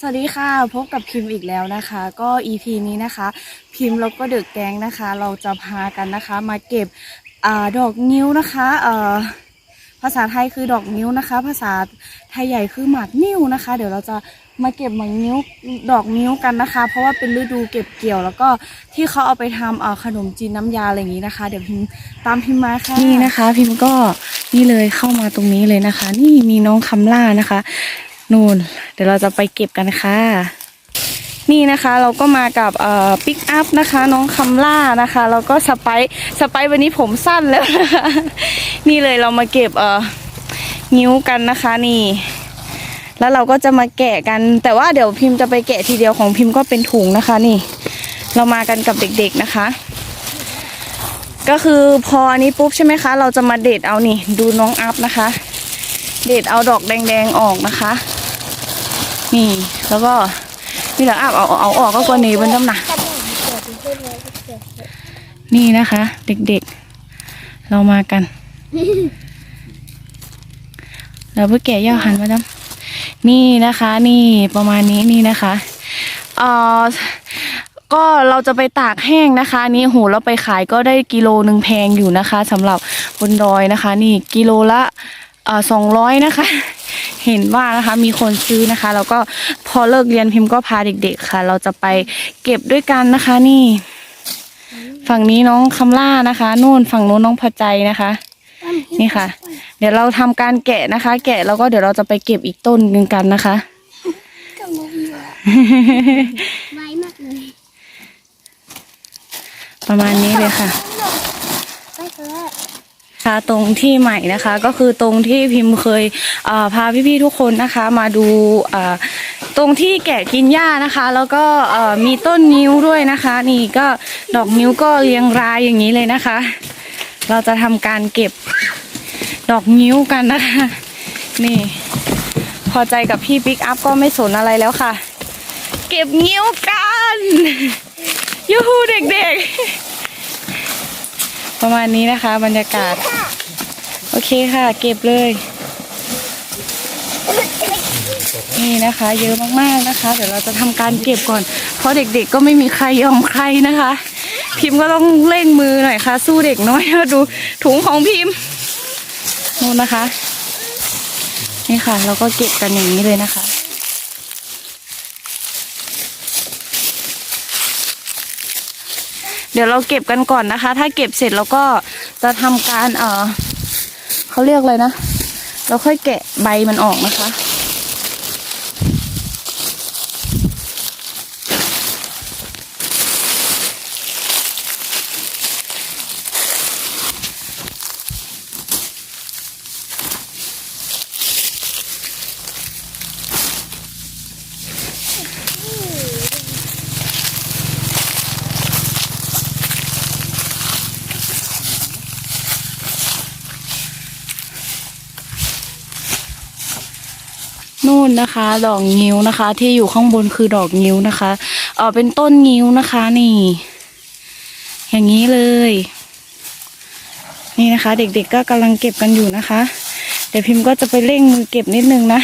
สวัสดีค่ะพบกับพิมพ์อีกแล้วนะคะ ก็ EP นี้นะคะ พิมพ์แล้วก็เดอะแกงนะคะ เราจะพากันนะคะ มาเก็บอดอกนิ้วนะคะเอภาษาไทยคือดอกนิ้วนะคะ ภาษาไทยใหญ่คือหมากนิ้วนะคะ เดี๋ยวเราจะมาเก็บหมากนิ้วดอกนิ้วกันนะคะ เพราะว่าเป็นฤดูเก็บเกี่ยวแล้วก็ที่เขาเอาไปทำเอ่อขนมจีนน้ำยาอะไรอย่างนี้นะคะ เดี๋ยวพิมตามพิมมาค่ะนี่นะคะ พิมพ์ก็นี่เลยเข้ามาตรงนี้เลยนะคะ นี่มีน้องคำล่านะคะ นู่น เดี๋ยวเราจะไปเก็บกันค่ะ นี่นะคะเราก็มากับเอ่อปิกอัพนะคะ น้องคำล่านะคะแล้วก็สไปซ์สไปซ์วันนี้ผมสั้นแล้วนะคะนี่เลยเรามาเก็บเอ่อนิ้วกันนะคะนี่ แล้วเราก็จะมาแกะกัน แต่ว่าเดี๋ยวพิมพ์จะไปแกะทีเดียวของพิมพ์ก็เป็นถุงนะคะนี่ เรามากันกับเด็กๆนะคะ ก็คือพออันนี้ปุ๊บใช่ไหมคะ เราจะมาเด็ดเอานี่ ดูน้องอัพนะคะ เด็ดเอาดอกแดงๆออกนะคะ นี่ แล้วก็นี่แหละอับเอาเอาออกก็กว่านี้เป็นต้นหนะนี่นะคะ เด็กๆ เรามากัน เราเพื่อแกะย่าหันมาจ้ำนี่นะคะ นี่ประมาณนี้นี่นะคะเอ่อก็เราจะไปตากแห้งนะคะ นี่โหเราไปขายก็ได้กิโลหนึ่งแพงอยู่นะคะสำหรับบนดอยนะคะ นี่กิโลละอ่อสองร้อยนะคะ เห็นว่านะคะมีคนซื้อนะคะ แล้วก็พอเลิกเรียนพิมพ์ก็พาเด็ก ๆ ค่ะ เราจะไปเก็บด้วยกันนะคะ นี่ ฝั่งนี้น้องคำล่านะคะนู่นฝั่งนู้นน้องพอใจนะคะ นี่ค่ะ เดี๋ยวเราทำการแกะนะคะ แกะแล้วก็เดี๋ยวเราจะไปเก็บอีกต้นหนึ่งกันนะคะกับนกเหยื่อไวมากเลยประมาณนี้เลยค่ะไปเถอะค่ะ ตรงที่ใหม่นะคะ ก็คือตรงที่พิมพ์เคยเอ่อพาพี่ๆทุกคนนะคะมาดูตรงที่แกะกินหญ้านะคะ แล้วก็มีต้นนิ้วด้วยนะคะ นี่ก็ดอกนิ้วก็เรียงรายอย่างนี้เลยนะคะ เราจะทำการเก็บดอกนิ้วกันนะคะ นี่ พอใจกับพี่ปิกอัพก็ไม่สนอะไรแล้วค่ะ เก็บนิ้วกันยูฮูเด็กๆ ประมาณนี้นะคะ บรรยากาศ โอเคค่ะ เก็บเลย นี่นะคะ เยอะมากๆนะคะ เดี๋ยวเราจะทำการเก็บก่อน เพราะเด็กๆก็ไม่มีใครยอมใครนะคะ พิมพ์ก็ต้องเร่งมือหน่อยค่ะ สู้เด็กน้อยดูถุงของพิมพ์นู่นนะคะ นี่ค่ะ เราก็เก็บกันอย่างนี้เลยนะคะ ดี๋ยวเราเก็บกันก่อนนะคะ ถ้าเก็บเสร็จเราก็จะทำการเออเขาเรียกอะไรนะ เราค่อยแกะใบมันออกนะคะ นนะคะ ดอกงิ้วนะคะ ที่อยู่ข้างบนคือดอกงิ้วนะคะเออเป็นต้นงิ้วนะคะนี่ อย่างนี้เลย นี่นะคะ เด็กๆก็กำลังเก็บกันอยู่นะคะเดี๋ยวพิมพ์ก็จะไปเร่งมือเก็บนิดนึงนะ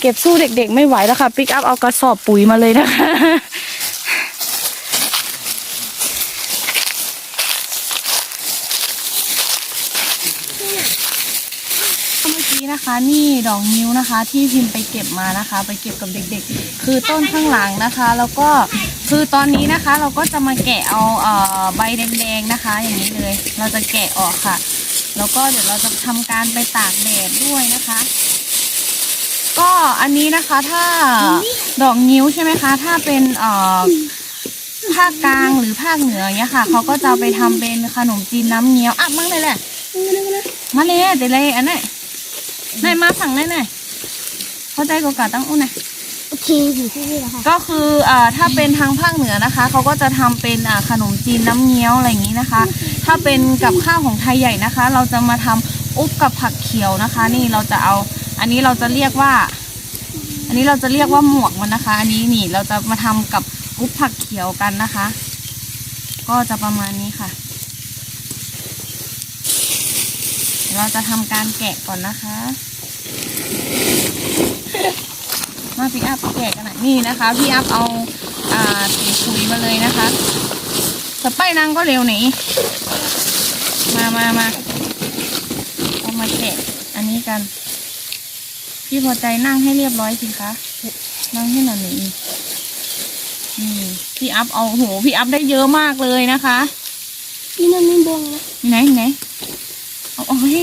เก็บสู้เด็กๆไม่ไหวแล้วค่ะปิกอัพเอากระสอบปุ๋ยมาเลยนะคะ เมื่อกี้ะนี่ดอกนิ้วนะคะ ที่พิมไปเก็บมานะคะ ไปเก็บกับเด็กๆ คือต้นข้างหลังนะคะ แล้วก็คือตอนนี้นะคะเราก็จะมาแกะเอาเอ่อใบแดงๆนะคะ อย่างนี้เลย เราจะแกะออกค่ะ แล้วก็เดี๋ยวเราจะทำการไปตากแดดด้วยนะคะ ก็อันนี้นะคะถ้าดอกนิ้วใช่ไหมคะ ถ้าเป็นเอ่อภาคกลางหรือภาคเหนืออย่างเงี้ยค่ะเขาก็จะไปทำเป็นขนมจีนน้ำเงี้ยวอะมั่งเลยแหละมาเลยเดี๋ยวเลยอันนี้ นายมาฝั่งนายหน่อยเข้าใจกูกาตั้งอุ้นนะโอเคอยู่ที่นี่แหละค่ะก็คืออ่าถ้าเป็นทางภาคเหนือนะคะเขาก็จะทำเป็นอ่าขนมจีนน้ำเงี้ยวอะไรอย่างนี้นะคะ ถ้าเป็นกับข้าวของไทยใหญ่นะคะ เราจะมาทำอุบกับผักเขียวนะคะ นี่เราจะเอา อันนี้เราจะเรียกว่า อันนี้เราจะเรียกว่าหมวกมันนะคะ อันนี้นี่เราจะมาทำกับอุบผักเขียวกันนะคะ ก็จะประมาณนี้ค่ะ เราจะทำการแกะก่อนนะคะ มาพี่อัพแกะกันหน่อยนี่นะคะ พี่อัพเอาอ่าถุงปุ๋ยมาเลยนะคะสไปนังก็เร็วหนีมามามาเอามาแกะอันนี้กัน พี่พอใจนั่งให้เรียบร้อยสิคะนั่งให้หน่อยหนี่นี่พี่อัพเอาโหพี่อัพได้เยอะมากเลยนะคะพี่นั่นไม่บงนะมีไหนมีไหนเอาโอ้ย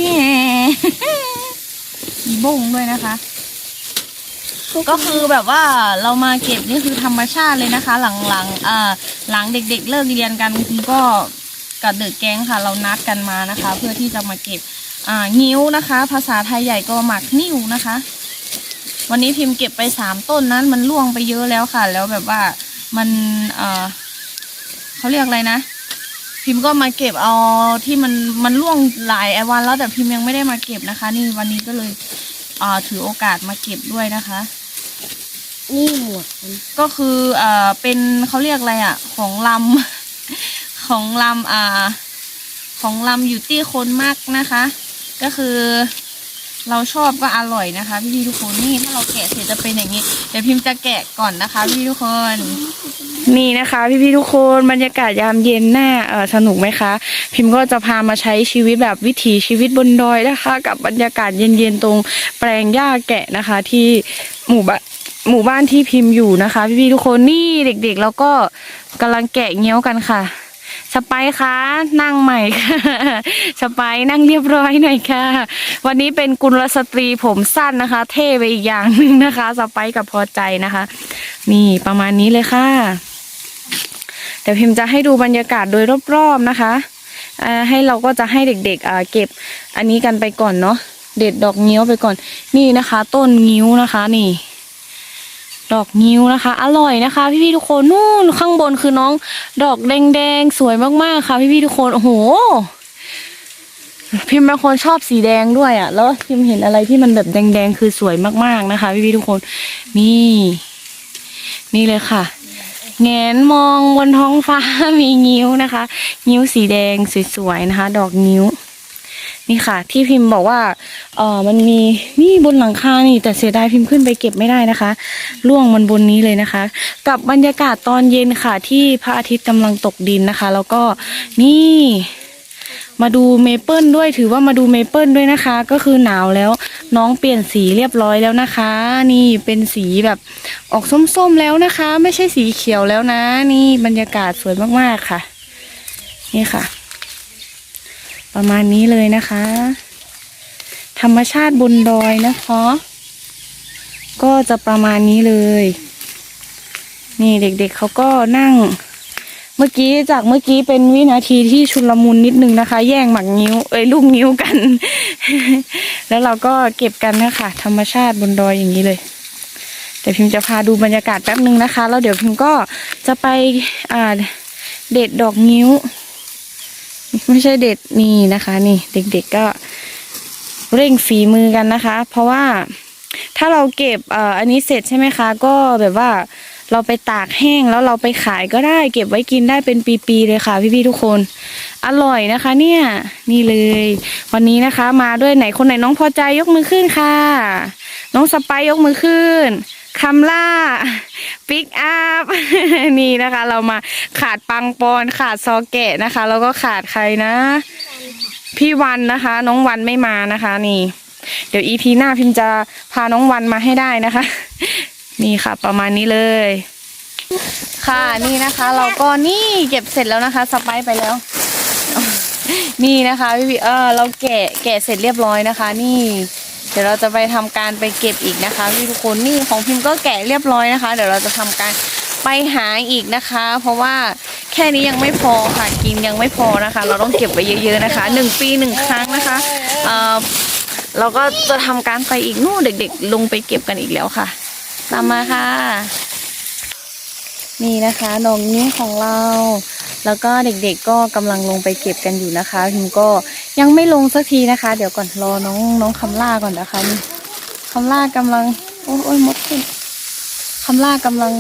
มีบงด้วยนะคะ ก็คือแบบว่าเรามาเก็บนี่คือธรรมชาติเลยนะคะ หลังหลังอ่าหลังเด็ก ๆ เลิกเรียนกันคุณก็กับเด็กแก๊งค่ะ เรานัดกันมานะคะ เพื่อที่จะมาเก็บอ่างิ้วนะคะ ภาษาไทยใหญ่ก็หมักนิ้วนะคะ วันนี้พิมพ์เก็บไปสามต้นนั้น มันล่วงไปเยอะแล้วค่ะ แล้วแบบว่ามันเออเขาเรียกอะไรนะ พิมพ์ก็มาเก็บเอาที่มันมันล่วงหลายวันแล้วแต่พิมพ์ยังไม่ได้มาเก็บนะคะ นี่วันนี้ก็เลยอ่าถือโอกาสมาเก็บด้วยนะคะนี่หมวดมันก็คือเอ่อเป็นเขาเรียกอะไรอะ ของลำ ของลำอ่า ของลำอยู่ที่คนมากนะคะ ก็คือ เราชอบก็อร่อยนะคะพี่พี่ๆทุกคนนี่ถ้าเราแกะเสร็จจะเป็นอย่างนี้ เดี๋ยวพิมพ์จะแกะก่อนนะคะ พี่ๆทุกคน นี่นะคะพี่พี่ๆทุกคนบรรยากาศยามเย็นหน้าเออสนุกไหมคะ พิมพ์ก็จะพามาใช้ชีวิตแบบวิถีชีวิตบนดอยนะคะ กับบรรยากาศเย็นๆตรงแปลงหญ้าแกะนะคะ ที่หมู่บ้านหมู่บ้านที่พิมพ์อยู่นะคะ พี่ๆทุกคนนี่เด็กๆ แล้วก็กำลังแกะเงี้ยวกันค่ะ สไปร์คะนั่งใหม่ค่ะสไปร์นั่งเรียบร้อยหน่อยค่ะ วันนี้เป็นกุลสตรีผมสั้นนะคะ เท่ไปอีกอย่างหนึ่งนะคะ สไปร์กับพอใจนะคะ นี่ประมาณนี้เลยค่ะเดี๋ยวพิมพ์จะให้ดูบรรยากาศโดยรอบๆนะคะอ่าให้เราก็จะให้เด็กๆอ่าเก็บอันนี้กันไปก่อนเนาะเด็ดดอกงิ้วไปก่อน นี่นะคะ ต้นงิ้วนะคะ นี่ ดอกงิ้วนะคะ อร่อยนะคะ พี่ๆทุกคนนู่นข้างบนคือน้อง ดอกแดงๆสวยมากๆค่ะ พี่ๆทุกคนโอ้โห พิมพ์เป็นคนชอบสีแดงด้วยอะ่ะ แล้วพิมพ์เห็นอะไรที่มันแบบแดงๆคือสวยมากๆนะคะ พี่ๆทุกคน นี่ นี่เลยค่ะแงนมองบนท้องฟ้ามีงิ้วนะคะ งิ้วสีแดงสวยๆนะคะ ดอกงิ้ว นี่ค่ะ ที่พิมพ์บอกว่าเออมันมีนี่บนหลังคานี่ แต่เสียดายพิมพ์ขึ้นไปเก็บไม่ได้นะคะล่วงมันบนนี้เลยนะคะ กับบรรยากาศตอนเย็นค่ะ ที่พระอาทิตย์กำลังตกดินนะคะ แล้วก็นี่มาดูเมเปิลด้วยถือว่ามาดูเมเปิลด้วยนะคะ ก็คือหนาวแล้วน้องเปลี่ยนสีเรียบร้อยแล้วนะคะ นี่เป็นสีแบบออกส้มๆแล้วนะคะ ไม่ใช่สีเขียวแล้วนะ นี่บรรยากาศสวยมากๆค่ะ นี่ค่ะ ประมาณนี้เลยนะคะ ธรรมชาติบนดอยนะคะ ก็จะประมาณนี้เลย นี่เด็กๆเขาก็นั่ง เมื่อกี้จากเมื่อกี้เป็นวินาทีที่ชุลมุนนิดนึงนะคะ แย่งหมักนิ้ว เอ้ยลูกนิ้วกัน แล้วเราก็เก็บกันนะคะธรรมชาติบนดอยอย่างนี้เลยแต่พิมพ์จะพาดูบรรยากาศแป๊บนึงนะคะ แล้วเดี๋ยวพิมพ์ก็จะไปเด็ดดอกนิ้ว ไม่ใช่เด็ดนี่นะคะ นี่เด็กๆก็เร่งฝีมือกันนะคะ เพราะว่าถ้าเราเก็บออันนี้เสร็จใช่ไหมคะ ก็แบบว่าเราไปตากแห้งแล้วเราไปขายก็ได้ เก็บไว้กินได้เป็นปีๆเลยค่ะ พี่ๆทุกคน อร่อยนะคะ เนี่ย นี่เลย วันนี้นะคะ มาด้วยไหนคนไหนน้องพอใจยกมือขึ้นค่ะ น้องสไปร์ยกมือขึ้น คำล่าปิกอัพนี่นะคะ เรามาขาดปังปอนขาดซอแกะนะคะ แล้วก็ขาดใครนะ พี่วันนะคะ น้องวันไม่มานะคะ นี่ เดี๋ยวอีพีหน้าพิมจะพาน้องวันมาให้ได้นะคะ นี่ค่ะ ประมาณนี้เลย ค่ะนี่นะคะ เราก็นี่เก็บเสร็จแล้วนะคะสไปไปแล้ว นี่นะคะพี่เออเราแกะแกะเสร็จเรียบร้อยนะคะ นี่ เดี๋ยวเราจะไปทำการไปเก็บอีกนะคะพี่ทุกคนนี่ของพิมพ์ก็แกะเรียบร้อยนะคะ เดี๋ยวเราจะทำการไปหาอีกนะคะ เพราะว่าแค่นี้ยังไม่พอค่ะกินยังไม่พอนะคะ เราต้องเก็บไว้เยอะ ๆนะคะหนึ่งปีหนึ่งครั้งนะคะเอ่อเราก็จะทำการไปอีกนู่นเด็ก ๆ ลงไปเก็บกันอีกแล้วค่ะ ตามมาค่ะ นี่นะคะดอกนิ้ของเรา แล้วก็เด็กๆก็กำลังลงไปเก็บกันอยู่นะคะพิมก็ยังไม่ลงสักทีนะคะ เดี๋ยวก่อนรอน้องน้องคำล่าก่อนนะคะนี่คำล่ากำลัง โอ้ยโอ้ยมดขึ้นคำล่ากำลัง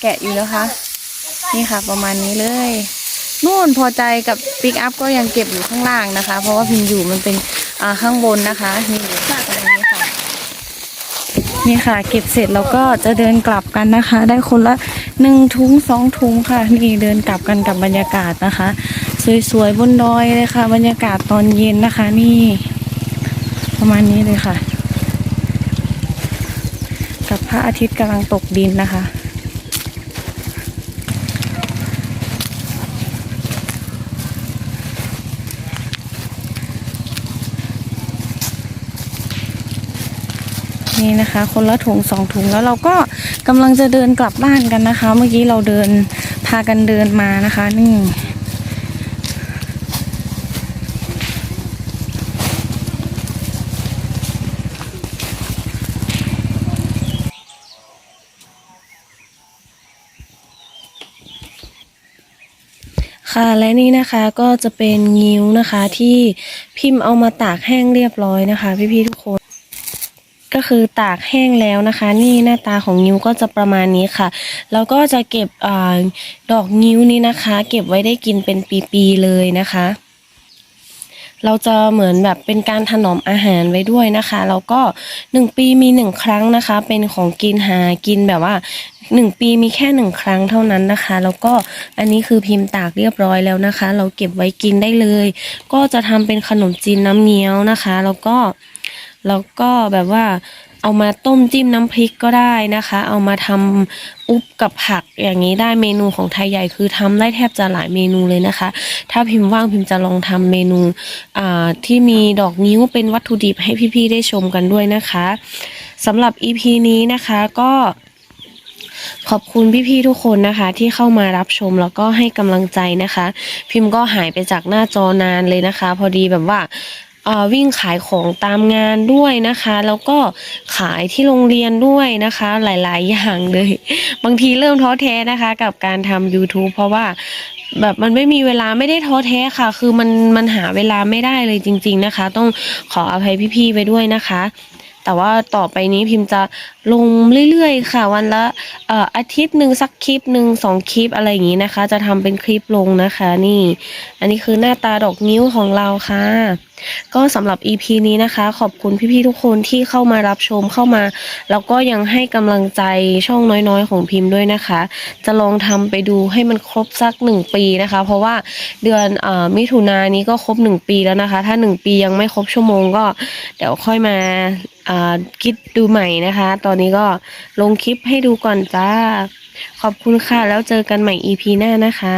แกะอยู่นะคะ นี่ค่ะ ประมาณนี้เลยนู่นพอใจกับปิกอัพก็ยังเก็บอยู่ข้างล่างนะคะ เพราะว่าพิมอยู่มันเป็นอ่าข้างบนนะคะนี่ประมาณนี้ค่ะนี่ค่ะ เก็บเสร็จแล้วก็จะเดินกลับกันนะคะ ได้คนละ หนึ่งถุงสองถุงค่ะ นี่เดินกลับกันกับบรรยากาศนะคะ สวยๆบนดอยเลยค่ะ บรรยากาศตอนเย็นนะคะ นี่ ประมาณนี้เลยค่ะ กับพระอาทิตย์กำลังตกดินนะคะ นี่นะคะ คนละถุงสองถุงแล้วเราก็กำลังจะเดินกลับบ้านกันนะคะ เมื่อกี้เราเดินพากันเดินมานะคะ นี่ค่ะและนี่นะคะก็จะเป็นงิ้วนะคะที่พิมพ์เอามาตากแห้งเรียบร้อยนะคะ พี่ๆทุกคน คือตากแห้งแล้วนะคะ นี่หน้าตาของงิ้วก็จะประมาณนี้ค่ะ แล้วก็จะเก็บอดอกงิ้วนี้นะคะ เก็บไว้ได้กินเป็นปีๆเลยนะคะ เราจะเหมือนแบบเป็นการถนอมอาหารไว้ด้วยนะคะ แล้วก็หนึ่งปีมีหนึ่งครั้งนะคะ เป็นของกินหากินแบบว่าหนึ่งปีมีแค่หนึ่งครั้งเท่านั้นนะคะ แล้วก็อันนี้คือพิมพ์ตากเรียบร้อยแล้วนะคะ เราเก็บไว้กินได้เลย ก็จะทำเป็นขนมจีนน้ำเงี้ยวนะคะ แล้วก็ แล้วก็แบบว่าเอามาต้มจิ้มน้ำพริกก็ได้นะคะ เอามาทำอุบกับผักอย่างนี้ได้เมนูของไทยใหญ่คือทำได้แทบจะหลายเมนูเลยนะคะ ถ้าพิมพ์ว่างพิมพ์จะลองทำเมนูที่มีดอกนิ้วเป็นวัตถุดิบให้พี่ๆได้ชมกันด้วยนะคะสำหรับ EP นี้นะคะก็ขอบคุณพี่ๆทุกคนนะคะ ที่เข้ามารับชมแล้วก็ให้กำลังใจนะคะ พิมพ์ก็หายไปจากหน้าจอนานเลยนะคะ พอดีแบบว่า วิ่งขายของตามงานด้วยนะคะ แล้วก็ขายที่โรงเรียนด้วยนะคะ หลาย ๆ อย่างเลย บางทีเริ่มท้อแท้นะคะ กับการทำ YouTube เพราะว่าแบบมันไม่มีเวลาไม่ได้ท้อแท้ค่ะ คือมันมันหาเวลาไม่ได้เลยจริง ๆนะคะ ต้องขออภัยพี่ๆไปด้วยนะคะแต่ว่าต่อไปนี้พิมพ์จะลงเรื่อยๆ ค่ะ วันละเอ่ออาทิตย์หนึ่งสักคลิปหนึ่งสองคลิปอะไรอย่างนี้นะคะ จะทำเป็นคลิปลงนะคะ นี่ อันนี้คือหน้าตาดอกนิ้วของเราค่ะก็สำหรับ EP นี้นะคะ ขอบคุณพี่ๆทุกคนที่เข้ามารับชมเข้ามา แล้วก็ยังให้กำลังใจช่องน้อยๆ ของพิมพ์ด้วยนะคะ จะลองทำไปดูให้มันครบสักหนึ่งปีนะคะ เพราะว่าเดือนอมิถุนายนนี้ก็ครบหนึ่งปีแล้วนะคะ ถ้าหนึ่งปียังไม่ครบชั่วโมงก็เดี๋ยวค่อยมาอ่าคิดดูใหม่นะคะ ตอนนี้ก็ลงคลิปให้ดูก่อนจ้า ขอบคุณค่ะ แล้วเจอกันใหม่ EP หน้านะคะ